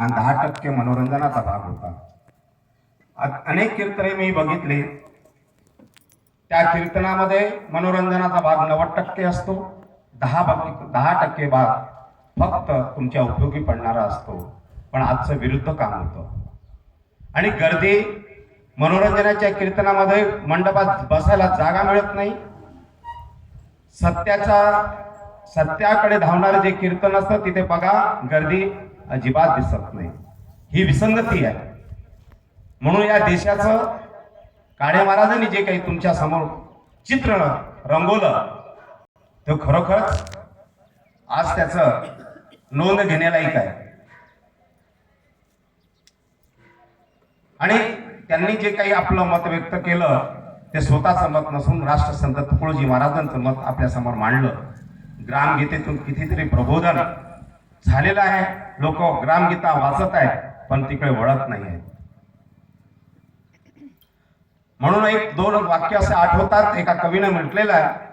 आणि दहा टक्के मनोरंजनाचा भाग होता. अनेक कीर्तने मी बघितले. त्या कीर्तनामध्ये मनोरंजनाचा भाग नव्वद टक्के असतो. दहा दहा टक्के भाग फक्त तुमच्या उपयोगी पडणारा असतो. पण आजचं विरुद्ध काम होतं. आणि गर्दी मनोरंजनाच्या कीर्तनामध्ये मंडपात बसायला जागा मिळत नाही. सत्याचा सत्याकडे धावणारं जे कीर्तन असतं तिथे बघा गर्दी अजिबात दिसत नाही. ही विसंगती आहे. म्हणून या देशाचं काळे महाराजांनी जे काही तुमच्यासमोर चित्र रंगवलं ते खरोखरच आज त्याचं नोंद घेण्यालायक आहे. आणि त्यांनी जे काही आपलं मत व्यक्त केलं ते स्वतःचं मत नसून राष्ट्रसंत तुकडोजी महाराजांचं मत आपल्यासमोर मांडलं. ग्रामगीतेतून कितीतरी प्रबोधन झालेलं आहे. लोक ग्रामगीता वाचत आहेत पण तिकडे वळत नाही आहेत. म्हणून एक दोन वाक्य असे आठवतात. एका कवीनं म्हटलेलं आहे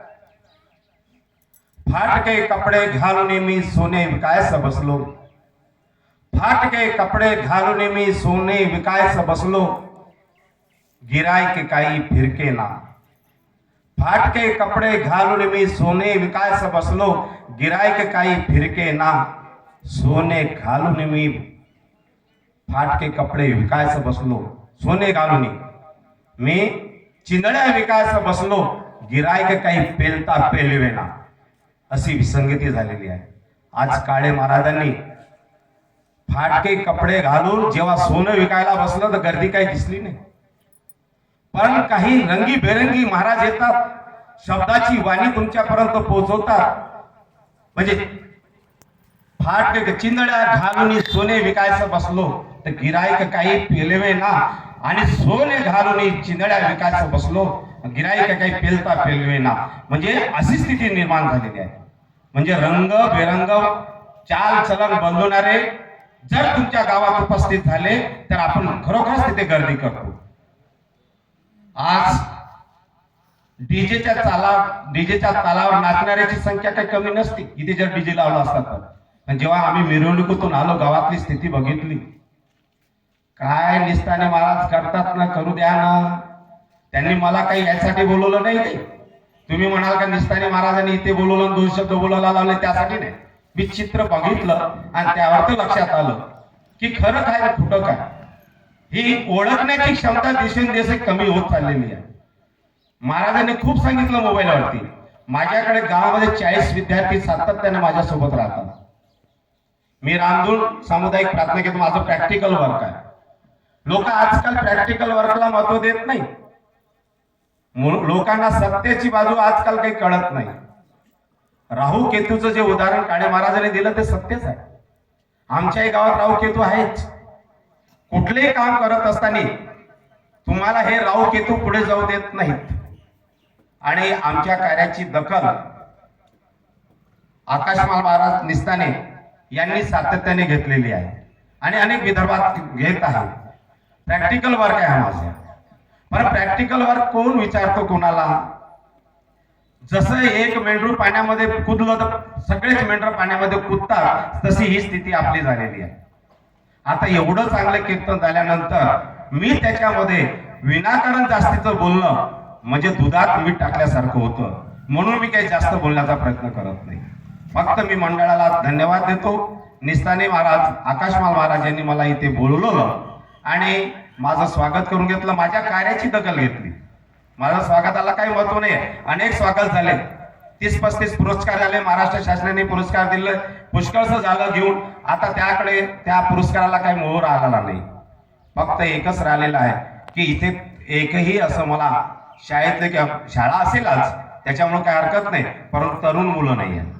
फाटके कपडे घालून मी सोने विकायस बसलो. फाटके कपडे घालून मी सोने विकायस बसलो. गिरायक काही फिरके ना. फाटके कपडे घालून मी सोने विकायस बसलो. गिरायक काही फिरके ना. सोने घालून मी फाटके कपडे विकायचं बसलो. सोने घालून मी चिंदड्या विकायचं बसलो. गिरायक काही पेलता पेलवेना अशी विसंगती झालेली आहे. आज काळे महाराजांनी फाटके कपडे घालून जेव्हा सोनं विकायला बसलं तर गर्दी काही दिसली नाही. पण काही रंगी बेरंगी महाराज येतात. शब्दाची वाणी तुमच्यापर्यंत पोहोचवतात. म्हणजे फाटके चिंदड्या घालून सोने विकायचं बसलो. तर गिरायक काही पेलवे ना. आणि सोने घालून चिंदड्या विकायचं बसलो. गिरायक काही पेलता पेलवे ना. म्हणजे अशी स्थिती निर्माण झालेली आहे. म्हणजे रंग बेरंग चाल चलन बदलवणारे जर तुमच्या गावात उपस्थित झाले तर आपण खरोखरच तिथे गर्दी करतो. आज डीजेच्या चाला डीजेच्या तालावर नाचणाऱ्याची संख्या काही कमी नसते. इथे जर डीजे लावला असता तर. आणि जेव्हा आम्ही मिरवणुकीतून आलो गावातली स्थिती बघितली. काय निस्ताने महाराज करतात ना करू द्या ना. त्यांनी मला काही यासाठी बोलवलं नाही काही. तुम्ही म्हणाल का निस्ताने महाराजांनी इथे बोलवलं दोन शब्द बोलायला लावले त्यासाठी नाही. मी चित्र बघितलं आणि त्यावर तर लक्षात आलं की खरं काय खोटं काय. ही ओळखण्याची क्षमता दिवसेंदिवस कमी होत चाललेली आहे. महाराजांनी खूप सांगितलं मोबाईलवरती. माझ्याकडे गावामध्ये चाळीस विद्यार्थी सातत्याने माझ्यासोबत राहतात. मी रामधून सामुदायिक प्रार्थना घेतो माझं प्रॅक्टिकल वर्क आहे. लोक आजकाल प्रॅक्टिकल वर्कला महत्त्व देत नाही. लोकांना सत्तेची बाजू आजकाल काही कळत नाही. राहू केतूचं जे उदाहरण काळे महाराजांनी दिलं ते सत्यच आहे. आमच्याही गावात राहू केतू आहेच. कुठलेही काम करत असताना तुम्हाला हे राहू केतू पुढे जाऊ देत नाहीत. आणि आमच्या कार्याची दखल आकाशमाल महाराज निस्ताने यांनी सातत्याने घेतलेली आहे. आणि अनेक विदर्भात घेत आहे. प्रॅक्टिकल वर्क आहे हा माझा. पण प्रॅक्टिकल वर्क कोण विचारतो कोणाला? जसं एक मेंढरू पाण्यामध्ये कुदलं तर सगळेच मेंढर पाण्यामध्ये कुदतात तशी ही स्थिती आपली झालेली आहे. आता एवढं चांगलं कीर्तन झाल्यानंतर मी त्याच्यामध्ये विनाकारण जास्तीचं बोलणं म्हणजे दुधात मीठ टाकल्यासारखं होतं. म्हणून मी काही जास्त बोलण्याचा प्रयत्न करत नाही. फक्त मी मंडळाला धन्यवाद देतो. निस्ताने महाराज आकाशमाल महाराज यांनी मला इथे बोलवलं आणि माझं स्वागत करून घेतलं. माझ्या कार्याची दखल घेतली. माझ्या स्वागताला काही महत्त्व नाही. अनेक स्वागत झाले. तीस पस्तीस पुरस्कार झाले महाराष्ट्र शासनाने पुरस्कार दिले. पुष्कळच झालं घेऊन. आता त्याकडे त्या पुरस्काराला काही मोहर आलेला नाही. फक्त एकच राहिलेलं आहे की इथे एकही असं मला शाळेतले किंवा शाळा असेलच त्याच्यामुळे काही हरकत नाही. परंतु तरुण मुलं नाही आहे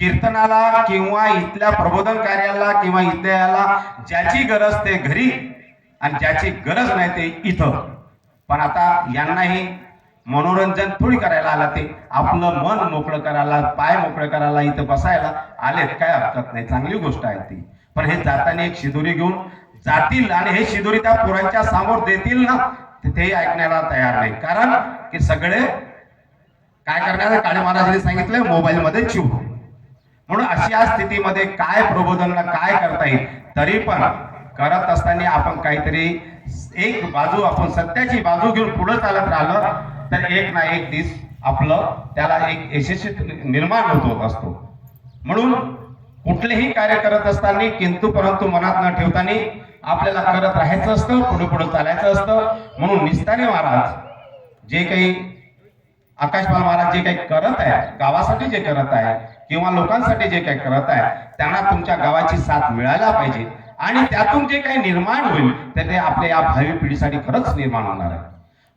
कीर्तनाला किंवा इथल्या प्रबोधन कार्याला किंवा इथल्या याला ज्याची गरज ते घरी आणि ज्याची गरज नाही ते इथं. पण आता यांनाही मनोरंजन थोडी करायला आला ते. आपलं मन मोकळं करायला पाय मोकळं करायला इथं बसायला आलेत काय हरकत नाही. चांगली गोष्ट आहे ती. पण हे जाताना एक शिदोरी घेऊन जातील आणि हे शिदोरी त्या पोरांच्या समोर देतील ना ते ऐकण्याला तयार नाही. कारण की सगळे काय करण्याचं काळे महाराजांनी सांगितलं मोबाईल मध्ये चिव. म्हणून अशा स्थितीमध्ये काय प्रबोधनला काय करता येईल तरी पण करत असताना आपण काहीतरी एक बाजू आपण सत्याची बाजू घेऊन पुढे चालत राहिलं तर एक ना एक दिस आपलं त्याला एक यशस्वी निर्माण होत होत असतो. म्हणून कुठलेही कार्य करत असताना किंतु परंतु मनात न ठेवताना आपल्याला करत राहायचं असतं पुढे पुढे चालायचं असतं. म्हणून निस्ताने महाराज जे काही आकाशपाल महाराज जे काही करत आहे गावासाठी जे करत आहे किंवा लोकांसाठी जे काही करत आहे त्यांना तुमच्या गावाची साथ मिळायला पाहिजे. आणि त्यातून जे काही निर्माण होईल तर ते आपल्या या भावी पिढीसाठी खरंच निर्माण होणार आहे.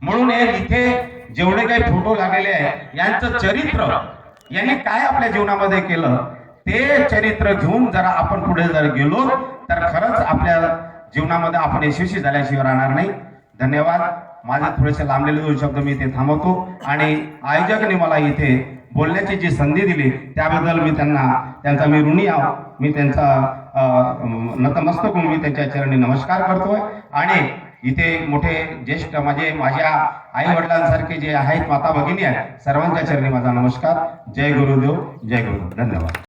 म्हणून हे इथे जेवढे काही फोटो लागलेले आहे यांचं चरित्र यांनी काय आपल्या जीवनामध्ये केलं ते चरित्र घेऊन जरा आपण पुढे जर गेलो तर खरंच आपल्या जीवनामध्ये आपण यशस्वी झाल्याशिवाय राहणार नाही. धन्यवाद. माझे थोडेसे लांबलेले दोन शब्द मी इथे थांबवतो. आणि आयोजकांनी मला इथे बोलण्याची जी संधी दिली त्याबद्दल मी त्यांना त्यांचा मी ऋणी आहो. मी त्यांचा नतमस्तक होऊन मी त्यांच्या चरणी नमस्कार करतोय. आणि इथे मोठे ज्येष्ठ माझे माझ्या आई वडिलांसारखे जे आहेत माता भगिनी आहेत सर्वांच्या चरणी माझा नमस्कार. जय गुरुदेव जय गुरुदेव. धन्यवाद.